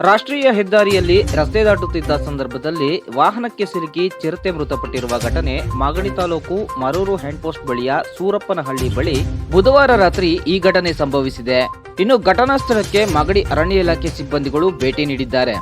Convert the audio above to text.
ರಾಷ್ಟ್ರೀಯ ಹೆದ್ದಾರಿಯಲ್ಲಿ ರಸ್ತೆ ದಾಟುತ್ತಿದ್ದ ಸಂದರ್ಭದಲ್ಲಿ ವಾಹನಕ್ಕೆ ಸಿಲುಕಿ ಚಿರತೆ ಮೃತಪಟ್ಟಿರುವ ಘಟನೆ ಮಾಗಡಿ ತಾಲೂಕು ಮರೂರು ಹ್ಯಾಂಡ್ಪೋಸ್ಟ್ ಬಳಿಯ ಸೂರಪ್ಪನಹಳ್ಳಿ ಬಳಿ ಬುಧವಾರ ರಾತ್ರಿ ಈ ಘಟನೆ ಸಂಭವಿಸಿದೆ. ಇನ್ನು ಘಟನಾ ಸ್ಥಳಕ್ಕೆ ಮಾಗಡಿ ಅರಣ್ಯ ಇಲಾಖೆ ಸಿಬ್ಬಂದಿಗಳು ಭೇಟಿ ನೀಡಿದ್ದಾರೆ.